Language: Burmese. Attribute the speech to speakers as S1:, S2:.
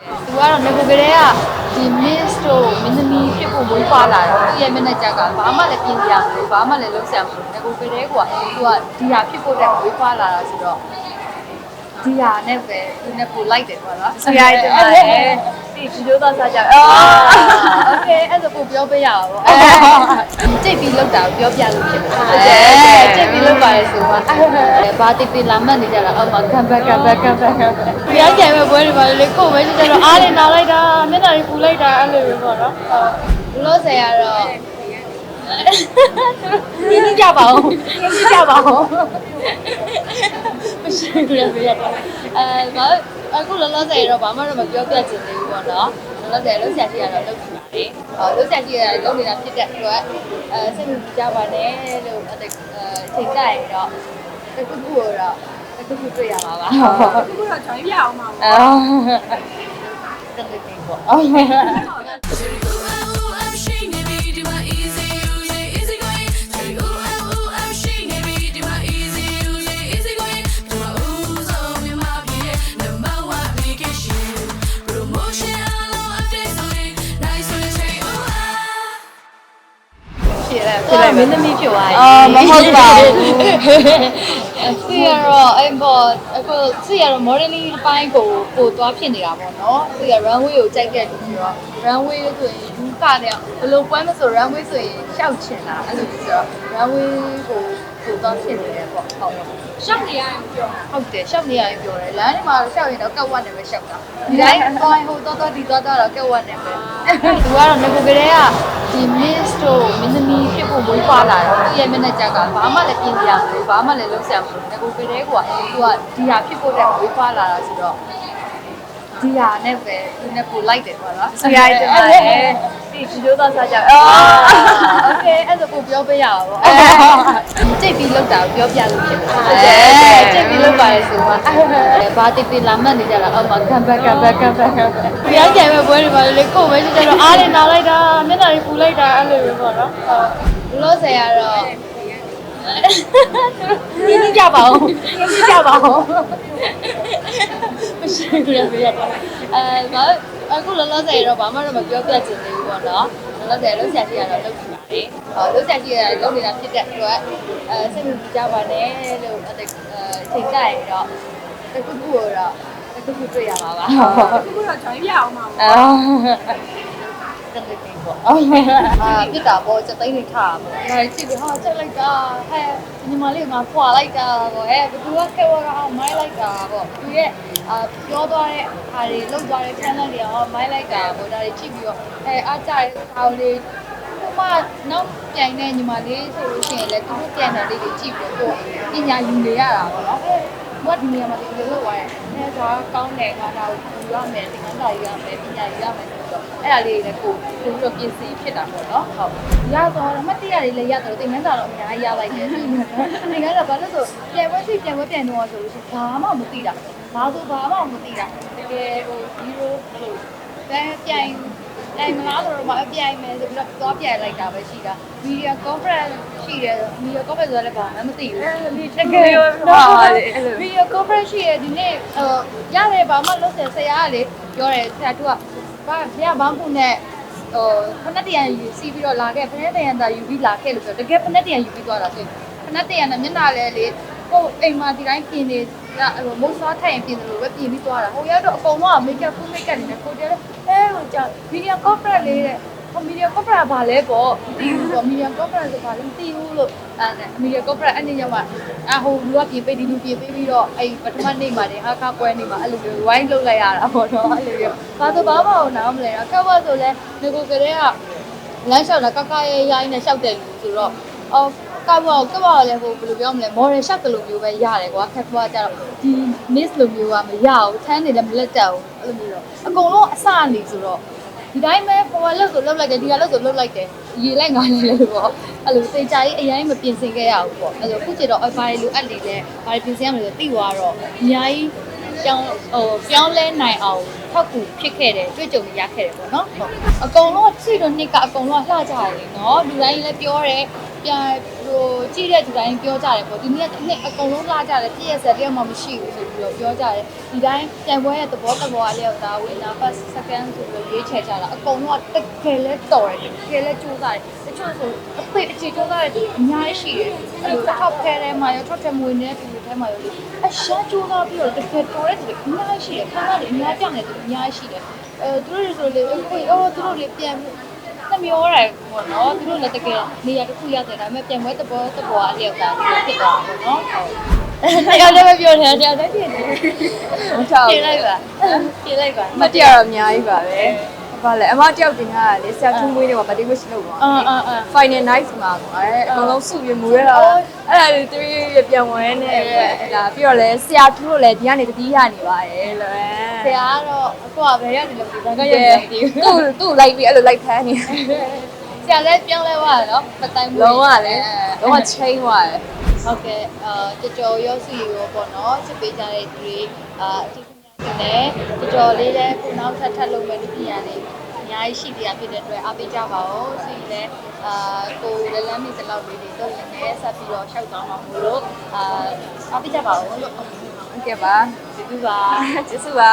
S1: သူကတော့ငကိုကလေးကဒီ miss တို့မင်းသမီးဖြစ်ဖို့မွေးဖွားလာတော့သူရဲ့မျက်နှာကြက်ကဘာမှလည်းပြင်စရာမလိုဘာမှလည်းလုံးဆရာမလိုငကိုကလေးကသူကဒီဟာဖြစ်ဖို့တက်မွေးဖွားလာတာဆိုတော့ဒီဟာနဲ့ပဲသူနဲ့ပို့လိုက်တယ်ပေါ့နော်
S2: ဆရာကြီးတင်ပါတယ် ဒီဒီလိုတော့စားကြအော်
S1: โอเคအဲ့ဒါပို့ပြောပေးရပါဘောအဲကြိတ်ပြီးလောက်တာကိုပြောပြလို့ဖြစ်တယ်ကြိတ်ပြီးလောက်ပါလေဆိုတော့ဘာတိပိလာမှတ်နေကြတာအော်မှာ come back come back come back come back ပြန်ကြိုင်မဲ့ပွဲတွေပါလေကိုယ်ပဲကြည့်ကြတော့အားနေနာလိုက်တာမျက်နှာတွေပူလိုက်တာအဲ့လိုပဲပေါ့နော်ဟုတ်လို့ဆရာကတော့ဒီနေ့ကြပါဦးဒီနေ့ကြပါဦးမရှိဘူးလေပြရတယ်အဲဘာ အခုလောလောဆယ်တော့ဘာမှတော့မပြောပြချင်သေးဘူးပေါ့နော်လောလောဆယ်လုံးဆရာရှိရတော့လုပ်ကြည့်ပါလေဟောလုံးဆရာရှိရတော့လုပ်နေတာဖြစ်တဲ့အတွက်အဲစိတ်မကြပါနဲ့လို့အဲ့ဒါအဲချိန်ကြရင်တော့တခုခုတော့တခုခုတွေ့ရမှာပါဟုတ်
S2: အခုတော့ချောင်းပြအောင်ပါ
S1: အာတကယ်ကြီးပေါ့
S2: ဖြစ်လိုက်ဖြစ်လိုက်မင်းသမီးဖြစ်သွား
S1: အာမဟုတ်ပါဘူးစီရတော့အဲ့ပေါ်အခုစီရတော့ modeling အပိုင်းကိုပို့သွားဖြစ်နေတာပေါ့နော်စီရ runway ကိုကြိုက်တဲ့လူဆိုတော့ runway ဆိုရင်လူကလည်းဘယ်လိုပွဲမဆို runway ဆိုရင်ရှောက်ချင်တာအဲ့လိုဆိုတော့ runway ကိုပို့သွားဖြစ်နေတယ်ပေါ့ဟုတ်ပါ
S2: ရှောက်နေရရင်ပြော
S1: ဟုတ်တယ်ရှောက်နေရတယ်ပြောတယ်လမ်းထဲမှာရှောက်ရင်တော့ကက်ဝတ်နေပဲရှောက်တာဒီတိုင်းသွားဟိုတော့တော့ဒီတော့တော့ကက်ဝတ်နေပဲသူကတော့ငကိုကလေးက ဒီ miss တို့မင်းသမီးဖြစ်ဖို့မွေးဖွားလာတော့သူရဲ့မျက်နှာကြက်ကဘာမှလည်းပြင်စရာမလိုဘာမှလည်းလုံးဆရာမလိုငကိုကလေးကသူကဒီဟာဖြစ်ဖို့တက်မွေးဖွားလာတာဆိုတော့ ဒီဟာနဲ့ပဲသူနဲ့ပို့လိုက်တယ်ပေါ့နော်
S2: ဆရာကြီးတင်ပါတယ်ဒီဒီလိုတော့စားကြအော်
S1: โอเคအဲ့ဒါပို့ပြောပေးရပါဘောကြိတ်ပြီးလောက်တာကိုပြောပြလို့ဖြစ်တယ်ကြိတ်ပြီးလောက်ပါလေဆိုတော့ဘာတိပိလာမှတ်နေကြတာအော်မှာ come back come back come back come back ပြန်ကြိုင်မဲ့ပွဲတွေပါလေကိုယ်ပဲကြည့်ကြတော့အားနေနာလိုက်တာမျက်နှာတွေပူလိုက်တာအဲ့လိုပဲပေါ့နော်ဟုတ်လို့ဆရာကတော့ဒီနေ့ကြပါဦးဒီနေ့ကြပါဦး မရှိဘူးလေပြရတယ်အဲဘာအခုလောလောဆယ်တော့ဘာမှတော့မပြောပြချင်သေးဘူးပေါ့နော်လောလောဆယ်လုံးဆရာရှိရတော့လုပ်ကြည့်ပါလေဟောလုံးဆရာရှိရလုပ်နေတာဖြစ်တဲ့အတွက်အဲစိတ်မကြပါနဲ့လို့အဲ့ဒါအဲချိန်ကြရင်တော့တခုခုတော့တခုခုတွေ့ရမှာပါဟုတ်
S2: အခုတော့ချောင်းပြအောင်ပါ
S1: အာတကယ်ကြီး ပေါ့အာပြစ်တာပေါ့စက်သိန်းတွေထားပါပေါ့ဒါကြည့်ပြီးဟာချက်လိုက်တာဟဲ့ညီမလေးကဖွာလိုက်တာပေါ့ဟဲ့ဘယ်သူကခဲဝါကမိုင်းလိုက်တာပေါ့သူရဲ့အာပြောသွားတဲ့ဟာတွေလောက်သွားတဲ့ channel တွေကဟောမိုင်းလိုက်တာပေါ့ဒါတွေကြည့်ပြီးတော့အဲအားကြတဲ့ဟာလေးဒီမှာနောက်ပြန်နေညီမလေးဆိုလို့ရှိရင်လည်းသူတို့ပြန်တယ်လေးတွေကြည့်ပြီးတော့ပညာယူနေရတာပေါ့နော် ဘတ်ဒီနေရာမှာဒီလိုလုပ်သွားတယ်အဲဒါကောင်းတယ်ငါတော့ယူရမယ်ဒီကန်းစာယူရမယ်ပညာယူရမယ်ဆိုတော့အဲ့ဒါလေးတွေလည်းကိုပို့ပြီးတော့ပြင်ဆင်ဖြစ်တာပေါ့နော်ဟုတ်ရတော့မှတ်တရတွေလည်းရတယ်တင်ကန်းစာတော့အများကြီးရလိုက်တယ်တင်ကန်းစာဘာလို့ဆိုပြန်ဝဲစီပြန်ဝဲပြန်တော့ဆိုလို့ရှိရင်ဘာမှမသိတာဘာဆိုဘာမှမသိတာတကယ်ဟိုဒီလိုဘယ်လိုပြန်ပြန် တိုင်မလားဆိုတော့မအပြိုင်မယ်ဆိုပြီးတော့သွားပြိုင်လိုက်တာပဲရှိတာ media conference ရှိတယ် media conference ဆိုလည်းဘာမှမသိဘူးတကယ်တော့ video conference ရှိရဒီနေ့ဟိုရတယ်ဘာမှလုပ်တယ်ဆရာကလေပြောတယ်ဆရာတို့ကဘာဘုရားဘောင်းခုနဲ့ဟိုဖနက်တရံယူစီးပြီးတော့လာခဲ့ဖနက်တရံသာယူပြီးလာခဲ့လို့ပြောတကယ်ဖနက်တရံယူပြီးသွားတာဆိုဖနက်တရံနဲ့မျက်နှာလဲလေကိုအိမ်မှာဒီတိုင်းပြင်နေ ဟိုမုတ်စားထိုင်ပြင်တယ်လို့ပဲပြင်ပြီးသွားတာဟိုရောက်တော့အကုန်လုံးက makeup full makeup နေတယ်ကိုကျဲအဲဟိုကြောင့် video conference လေးတဲ့ media conference ဘာလဲပေါ့မသိဘူးပေါ့ media conference ဆိုဘာလဲမသိဘူးလို့အဲ media conference အနေနဲ့မှအဟိုလူကပြင်ပေးဒီလူပြင်ပေးပြီးတော့အဲ့ပထမနေ့မှာနေဟာခါပွဲနေ့မှာအဲ့လိုမျိုး wine လုပ်လိုက်ရတာပေါ့နော်အဲ့လိုမျိုးဘာဆိုဘာမှမနားမလဲအခက်ဘဆိုလဲငကိုကလေးကလမ်းလျှောက်တာကကရဲရိုင်းနဲ့လျှောက်တယ်လူဆိုတော့အော် ကဘောကဘောလည်းဟိုဘယ်လိုပြောမလဲ model shot တလူမျိုးပဲရတယ်ကွာခက်ဘွားကြတော့ဒီ miss လိုမျိုးကမရဘူးထမ်းနေလည်းမလက်တက်ဘူးအဲ့လိုမျိုးတော့အကုန်လုံးအစနေဆိုတော့ဒီတိုင်းပဲပေါ်ပေါ်လောက်ဆိုလောက်လိုက်တယ်ဒီကလောက်ဆိုလောက်လိုက်တယ်ရေလိုက်ငါလည်းလို့ပေါ့အဲ့လိုစေချာကြီးအရင်မပြင်ဆင်ခဲ့ရဘူးပေါ့အဲ့လိုခုကျတော့အဘာတွေလိုအပ်နေလဲဘာတွေပြင်ဆင်ရမလဲဆိုသိသွားတော့အများကြီးပြောင်းဟိုပြောင်းလဲနိုင်အောင်ထောက်ကူဖြစ်ခဲ့တယ်တွေ့ကြုံရခဲ့တယ်ပေါ့နော်ဟုတ်အကုန်လုံးချီတော့နှစ်ကအကုန်လုံးလှကြတယ်လေနော်လူတိုင်းလည်းပြောတယ် ပပြန်ဟိုကြည့်တဲ့ဒီတိုင်းပြောကြတယ်ပေါ့ဒီနေ့တစ်နှစ်အကုန်လုံးလာကြတယ်ပြည့်ရစက်တယောက်မှမရှိဘူးဆိုပြီးတော့ပြောကြတယ်ဒီတိုင်းပြန်ပွဲရဲ့သဘောတဘောအလျောက်သားဝင်နာ first second ဆိုပြီးရွေးချယ်ကြတာအကုန်လုံးကတကယ်လဲတော်တယ်တကယ်လဲကြိုးစားတယ်တချို့ဆိုအဖေအခြေကြိုးစားတယ်ဒီအများကြီးရှိတယ်အဲ့လိုထောက်ခဲထဲမှာရောထောက်ထဲမွေနေတဲ့ပြည်ထဲမှာရောလေအရှာကြိုးစားပြီးတော့တကယ်တော်တဲ့သူအများကြီးရှိတယ်ခဏလေးအများပြောင်းနေသူအများကြီးရှိတယ်အဲသူတို့ဆိုလေအခုအော်သူတို့လေပြန်နှ မျောတယ်ပေါ့နော်သူတို့လည်းတကယ်နေရာတစ်ခုရတယ်ဒါပေမဲ့ပြန်ပွဲသဘောသဘောအလျောက်သားဖြစ်သွားတာပေါ့နော်ဟုတ်တရားလည်းပဲပြောတယ်တရားလည်းဖြစ်တယ်
S2: မထောက်
S1: ပြင်လိုက်ပါပြင်လိုက်ပါ
S2: မတ်တရားတော့အများကြီးပါပဲဘာလဲအမတယောက်တင်ထားတာလေဆရာထူးမွေးတွေကဗတိဝစ်လုပ်တော့
S1: အာအာအာ
S2: final night မှာကွာအကုန်လုံးစုပြီးမူရတော့အဲ့ဒါတွေတွေးပြန်ဝင်နေဒါပြီးတော့လဲဆရာထူးတို့လည်းဒီကနေတတိယနေပါတယ်လို့
S1: ဆရာကတော့အခုကဘယ်ရက်နေလို့ဒီဘက်ကရက်နေမသိဘူး
S2: သူ့သူ့လိုက်ပြီးအဲ့လိုလိုက်ဖမ်းနေ
S1: ဆရာလည်းပြောင်းလဲသွားတယ်နော်မတိုင်ဘူး
S2: လုံးဝလည်းလုံးဝ chain သွားတယ်
S1: ဟုတ်ကဲ့အာကြော်ကြော်ရောစီရောပေါ့နော်ချစ်ပေးကြတဲ့သူတွေအာအထူးသဖြင့်လည်းကြော်ကြော်လေးလည်းခုနောက်ထပ်ထပ်လုပ်မယ်ဒီပြည်ရလေးအများကြီးရှိသေးတာဖြစ်တဲ့အတွက်အားပေးကြပါဦးစီလည်းအာကိုလည်းလမ်းမိတလောက်လေးတွေတော့လည်းနည်းဆက်ပြီးတော့ရှောက်သွားမှာမို့လို့အာအားပေးကြပါဦးလို့
S2: ဟုတ်ကဲ့ပါ
S1: ဒီပါ
S2: ကျေးဇူးပါ